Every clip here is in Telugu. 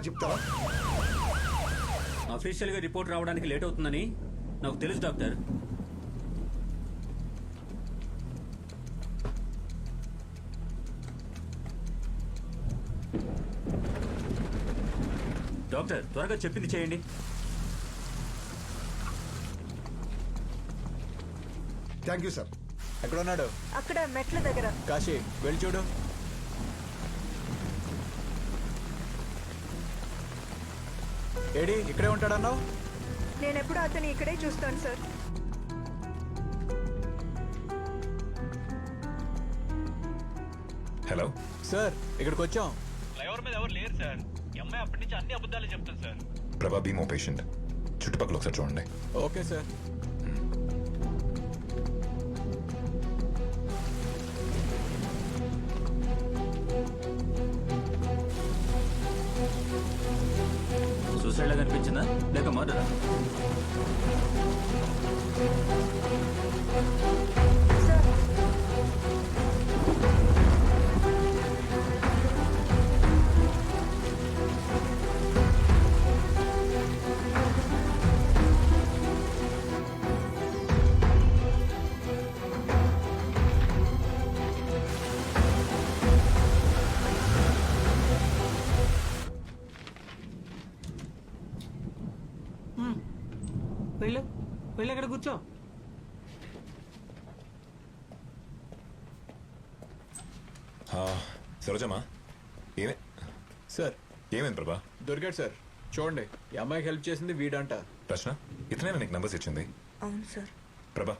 ఒకసారి చెప్తారా అఫీషియల్గా రిపోర్ట్ రావడానికి లేట్ అవుతుందని నాకు తెలుసు డాక్టర్. డాక్టర్ త్వరగా చెప్పింది చేయండి. Thank you sir. ఎక్కడ ఉన్నాడు అక్కడ మెట్ల దగ్గర. కాశీ వెళ్ళి చూడు. ఏడి ఇక్కడే ఉంటాడన్నావు? నేను ఎప్పుడు అతని ఇక్కడే చూస్తాను సార్. హలో. సార్ ఇక్కడికి వచ్చాం ఫ్లైఓవర్ మీద ఎవరు లేరు సార్. ఈ అమ్మాయి అప్పటి నుంచి అన్ని అబద్ధాలు చెప్తుంది సార్. ప్రభా బీమో పేషెంట్. చుట్టుపక్కల ఒకసారి చూడండి. Okay sir. సూసైడ్ లాగా అనిపించిందా లేక మర్డరా? వెళ్ళు. వెళ్ళి అక్కడ కూర్చో. ఆ, సరోజమ్మా ఏమే? సార్. ఏమైంది ప్రభా? దొరికాడు సార్. చూడండి ఈ అమ్మాయికి హెల్ప్ చేసింది వీడంట. రచన ఇతనే నీకు నంబర్స్ ఇచ్చింది? అవును సార్. ప్రభా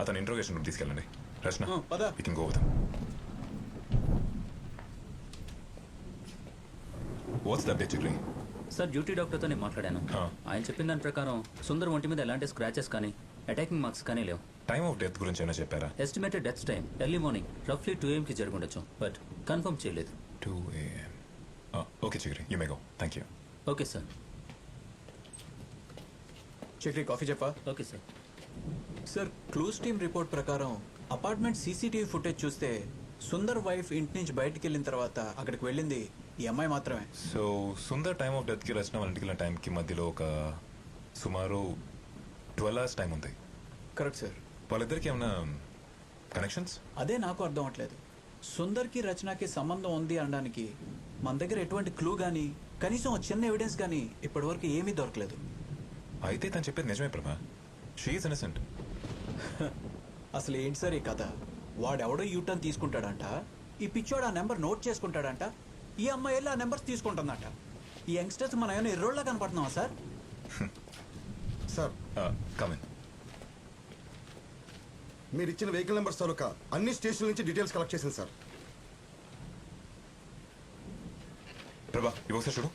అతను ఇంట్రోగేషన్ రూమ్ తీసుకెళ్ళండి. రచన పద. You can go with what's the update sir duty డాక్టర్తో నేను మాట్లాడాను. ఆయన చెప్పిన దాని ప్రకారం సుందర్ ఒంటి మీద ఎలాంటి స్క్రాచెస్ కానీ అటాకింగ్ మార్క్స్ కానీ లేవు. టైమ్ ఆఫ్ డెత్ గురించి ఏమైనా చెప్పారా? Estimated death time early morning రఫ్లీ two కి జరుగుండొచ్చు. బట్ కన్ఫర్మ్ చేయలేదు. Two AM okay Chakri you may go thank you okay sir Chakri coffee చెప్పా? Okay sir sir clues team report ప్రకారం అపార్ట్మెంట్ సీసీటీవీ ఫుటేజ్ చూస్తే సుందర్ వైఫ్ ఇంటి నుంచి బయటికి వెళ్ళిన తర్వాత అక్కడికి వెళ్ళింది ఈ అమ్మాయి మాత్రమే. సో సుందర్ టైమ్ ఆఫ్ డెత్కి రచన వాళ్ళ టైంకి మధ్యలో ఒక సుమారు ట్వెల్వ్ అవర్స్ టైం ఉంది. కరెక్ట్ సార్ వాళ్ళిద్దరికి ఏమైనా కనెక్షన్స్ అదే నాకు అర్థం అవట్లేదు సుందర్కి రచనకి సంబంధం ఉంది అనడానికి మన దగ్గర ఎటువంటి క్లూ కానీ కనీసం ఒక చిన్న ఎవిడెన్స్ కానీ ఇప్పటివరకు ఏమీ దొరకలేదు. అయితే తను చెప్పేది నిజమే ప్రభా. షీఈస్ ఇన్నసెంట్ అసలు ఏంటి సార్ ఈ కథ? వాడెవడో యూటర్న్ తీసుకుంటాడంట? ఈ పిచ్చోడు ఆ నెంబర్ నోట్ చేసుకుంటాడంట? ఈ అమ్మాయి వెళ్ళి ఆ నెంబర్స్ తీసుకుంటుందంట. ఈ యంగ్స్టర్స్ మనం ఏమైనా ఎర్రోళ్ళ కనపడుతున్నావా సార్? సార్. కమిన్ మీరు ఇచ్చిన వెహికల్ నెంబర్స్ తాలూకా అన్ని స్టేషన్ల నుంచి డీటెయిల్స్ కలెక్ట్ చేసింది సార్. ప్రభా ఇవి ఒకసారి చూడు.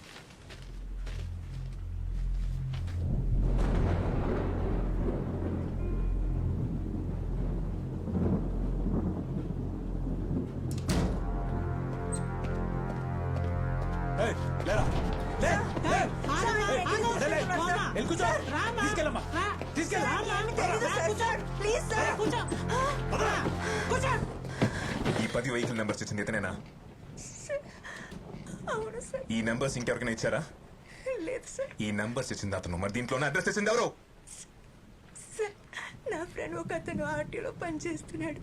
తీసుకెళ్ళు. ప్లీజ్ సార్ ఈ పది వెహికల్ నెంబర్స్ ఇచ్చింది ఇతనేనా అవును సార్ ఈ నెంబర్స్ ఇంకెవరికైనా ఇచ్చారా? లేదు సార్ ఈ నెంబర్స్ ఇచ్చింది అతను. మరి దీంట్లోనే అడ్రస్ ఇచ్చింది ఎవరు? సార్ నా ఫ్రెండ్ ఒక అతను ఆర్టీలో పనిచేస్తున్నాడు.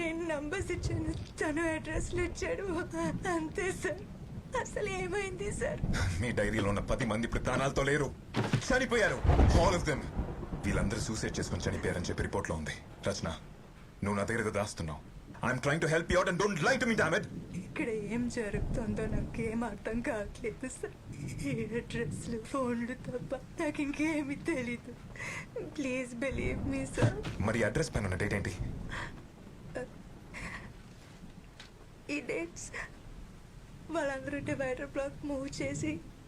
నేను నంబర్స్ ఇచ్చాను. తను అడ్రస్లు ఇచ్చాడు. అంతే సార్. అసలు ఏమైంది సార్? మీ డైరీలో ఉన్న పది మంది ఇప్పుడు ప్రాణాలతో లేరు. చనిపోయారు. ఆల్ ఆఫ్ దెమ్ వీళ్ళందరూ సూసైడ్ చేసుకొని చనిపోయారని చెప్పి రిపోర్ట్లో ఉంది. రచన నువ్వు నా దగ్గర దాస్తున్నావు. I'm trying to help you out and don't like to me damned ఇక్కడ ఏం జరుగుతుందో నాకేం అర్థం కావట్లేదు సార్. ఈ అడ్రస్లు ఫోన్లు తప్ప నాకు ఇంకేమీ తెలీదు. ప్లీజ్ బిలీవ్ మీ సార్ మరి అడ్రస్ పైన ఉన్న డేట్ ఏంటి? ఈ డేట్స్ వాళ్ళందరూ డివైడర్ బ్లాక్ మూవ్ చేసి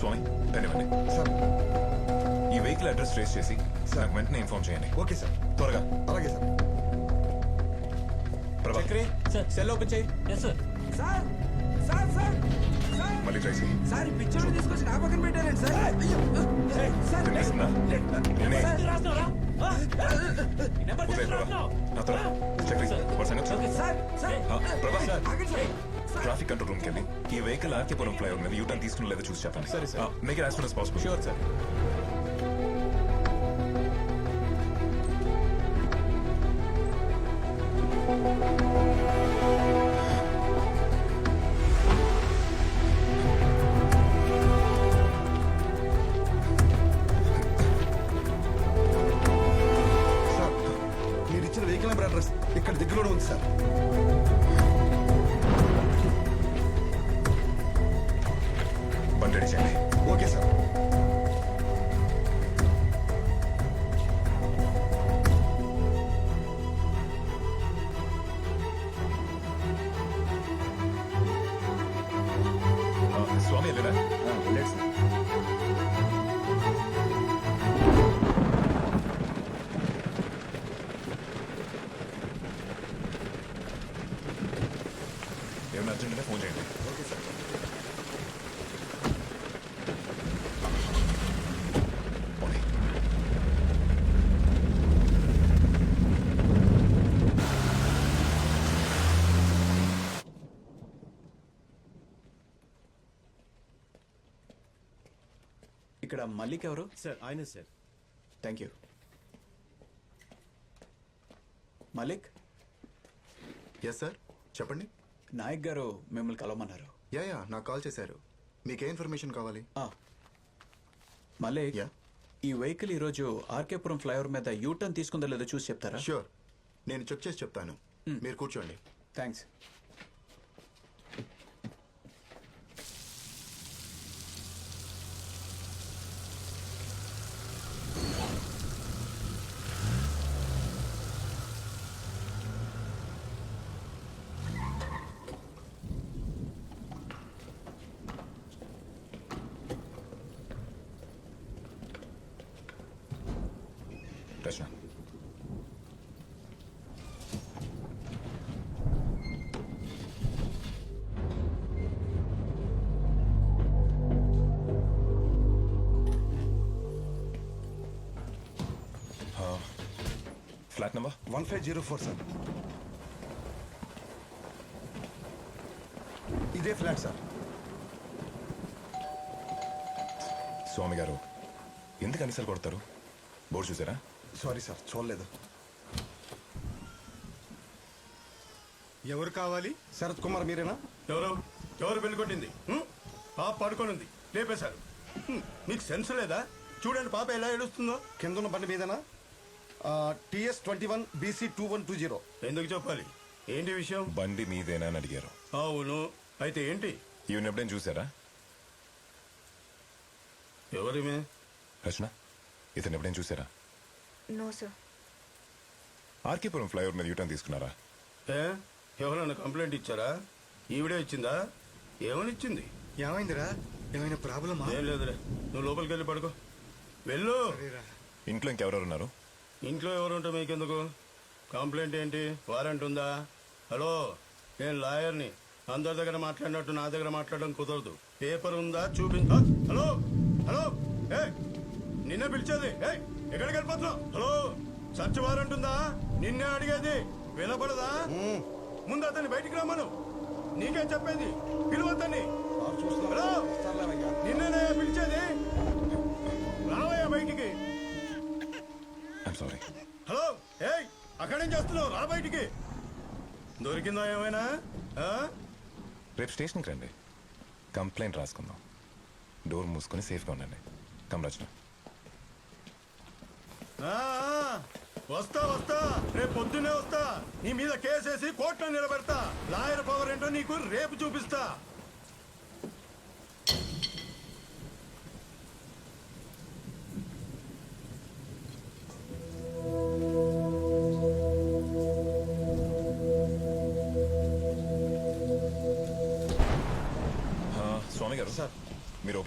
స్వామి ధన్యవాడి సార్. ఈ వెహికల్ అడ్రస్ ట్రేస్ చేసి నాకు వెంటనే ఇన్ఫార్మ్ చేయండి. Okay sir. త్వరగా. అలాగే sir. Prabha. Chakri sir. Cell open చేయి. Yes sir sir sir sir sir. మళ్ళీ ట్రై చేయి. సార్ ఈ పిక్చర్ తీసుకొచ్చి నా పక్కన పెట్టారండి సార్? అయ్యో. సార్. వినిపిస్తుందా? నేనే. నెంబర్ ఉదయ్ ప్రభా. నాతో రా. చక్రి వాడి సంగతి చూడు. Sir sir. Prabha sir. Traffic control రూమ్కి వెళ్ళి ఈ వెహికల్ ఆర్కేపురం ఫ్లైఓవర్ మీద యూటర్న్ తీసుకుని లేదో చూసి చెప్పండి. సరే, sir. Make it as soon possible. Sure sir పట్టడించండి. Okay sir. స్వామి వెళ్ళరా అర్జెంట్గా ఫోన్ చేయండి. Okay sir. మల్లిక్ ఎవరు సార్ ఆయన sir. Thank you Malik yes sir చెప్పండి. నాయక్ గారు మిమ్మల్ని కలవమన్నారు. యా యా నాకు కాల్ చేశారు. మీకే ఇన్ఫర్మేషన్ కావాలి? ఆ. మలిక్ యా ఈ వెహికల్ ఈరోజు ఆర్కేపురం ఫ్లైఓవర్ మీద యూటర్న్ తీసుకుందో లేదో చూసి చెప్తారా? ష్యూర్ నేను చెక్ చేసి చెప్తాను. మీరు కూర్చోండి. Thanks flat number? One five zero four sir. ఇదే ఫ్లాట్ సార్. స్వామి గారు ఎందుకు అనిసలు కొడతారు? బోర్డు చూసారా? సారీ సార్ చూడలేదు. ఎవరు కావాలి? శరత్ కుమార్ మీరేనా? ఎవరు? ఎవరు పెళ్ళికొట్టింది హ్మ్? పాప పడుకొని ఉంది లేపేశారు. హ్మ్, మీకు సెన్స్ లేదా? చూడండి పాప ఎలా ఏడుస్తుందో. కింద ఉన్న బండి మీదేనా? TS twenty one BC two one two zero. ఎందుకు చెప్పాలి? ఏంటి విషయం? బండి మీదేనా అని అడిగారు. అవును. అయితే ఏంటి? ఈవెన్ ఎప్పుడైనా చూసారా ఎవరిమే రచన ఇతను ఎప్పుడైనా చూసారా నో సార్. ఆర్కేపురం ఫ్లైఓవర్ మీద యూటర్న్ తీసుకున్నారా? ఏ? ఎవరైనా కంప్లైంట్ ఇచ్చారా? ఈవిడే ఇచ్చిందా? ఏమని ఇచ్చింది? ఏమైందిరా? ఏమైనా ప్రాబ్లమా? ఏం లేదులే. నువ్వు లోపలికి వెళ్ళి పడుకో. వెళ్ళు. ఇంట్లో ఇంకెవరెవరు ఉన్నారు? ఇంట్లో ఎవరుంటే మీకెందుకు? కంప్లైంట్ ఏంటి? వారెంట్ ఉందా? హలో నేను లాయర్ని. అందరి దగ్గర మాట్లాడినట్టు నా దగ్గర మాట్లాడడం కుదరదు. పేపర్ ఉందా? చూపించ. హలో హలో ఏ నిన్నే పిలిచేది. ఏ ఎక్కడికి వెళ్ళిపోతున్నావు? హలో సర్చ్ వారెంట్ ఉందా? నిన్నే అడిగేది. వినపడదా? ముందు అతన్ని బయటికి రమ్మను. నీకేం చెప్పేది. పిలువతని హలో నిన్నే అక్కడేం చేస్తున్నావు. రా బయటికి. దొరికిందా ఏమైనా? రేపు స్టేషన్కి రండి. కంప్లైంట్ రాసుకుందాం. డోర్ మూసుకొని సేఫ్గా ఉండండి. కమ్ రచన. ఆ, ఆ, వస్తా వస్తా. రేపు పొద్దున్నే వస్తా. నీ మీద కేసేసి కోర్టులో నిలబెడతా. లాయర్ పవర్ ఏంటో నీకు రేపు చూపిస్తా.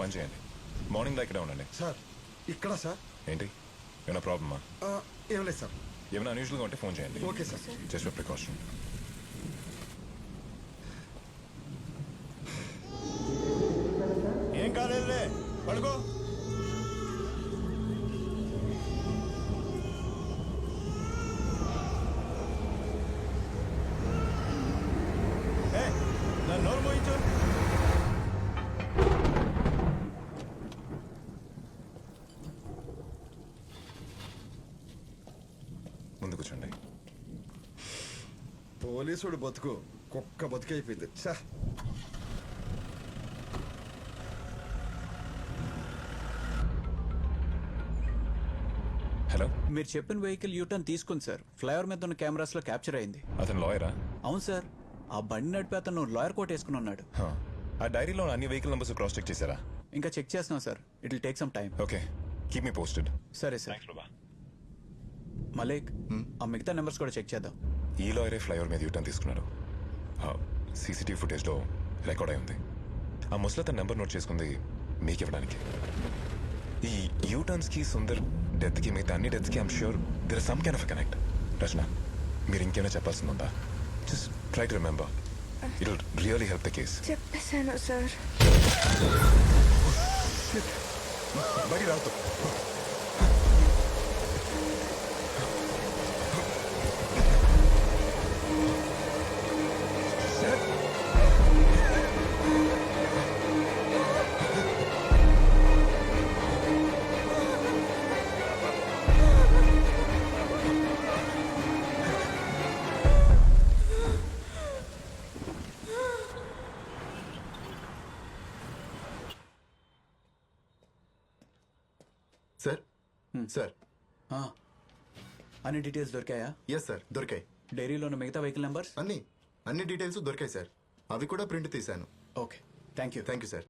పని చేయండి. మార్నింగ్ ఇక్కడే ఉండండి సార్ ఇక్కడ సార్? ఏంటి? ఏమైనా ప్రాబ్లమా ఏం లేదు సార్. ఏమైనా అన్యూజువల్గా ఉంటే ఫోన్ చేయండి. Okay sir. Just for precaution పోలీసుడు బతుకు. కుక్క బతుకైపోయింది. ఛా! హలో? మీరు చెప్పిన వెహికల్ యూటర్న్ తీసుకుంది సార్. ఫ్లైఓవర్ మీద ఉన్న కెమెరాస్లో క్యాప్చర్ అయింది. అతను లాయరా? అవును సార్. ఆ బండి నడిపి అతను లాయర్ కోట్ వేసుకుని ఉన్నాడు. ఆ డైరీలో అన్ని వెహికల్ నెంబర్స్ క్రాస్ చెక్ చేశారా? ఇంకా చెక్ చేస్తున్నాం sir. It will take some time okay. Keep me posted. సరే సార్. మలేక్ ఆ మిగతా నెంబర్స్ కూడా చెక్ చేద్దాం. ఈ లాయరే ఫ్లైఓవర్ మీద యూటర్న్ తీసుకున్నాడు. సీసీటీవీ ఫుటేజ్లో రికార్డ్ అయి ఉంది. ఆ ముసలి తన నెంబర్ నోట్ చేసుకుంది మీకు ఇవ్వడానికి. ఈ యూటర్న్స్కి సుందర్ డెత్కి మిగతా అన్ని డెత్కి I'm sure there some kind of connect Rachana మీరు ఇంకేమైనా చెప్పాల్సింది ఉందా? Just try to remember it will really help the case చెప్పేశాను సార్. బడి రావుతూ సార్. ఆ. అన్ని డీటెయిల్స్ దొరికాయా? ఎస్ సార్ దొరికాయి. డైరీలో ఉన్న మిగతా వెహికల్ నెంబర్స్ అన్ని. అన్ని డీటెయిల్స్ దొరికాయి సార్ అవి కూడా ప్రింట్ తీశాను. Okay thank you thank you sir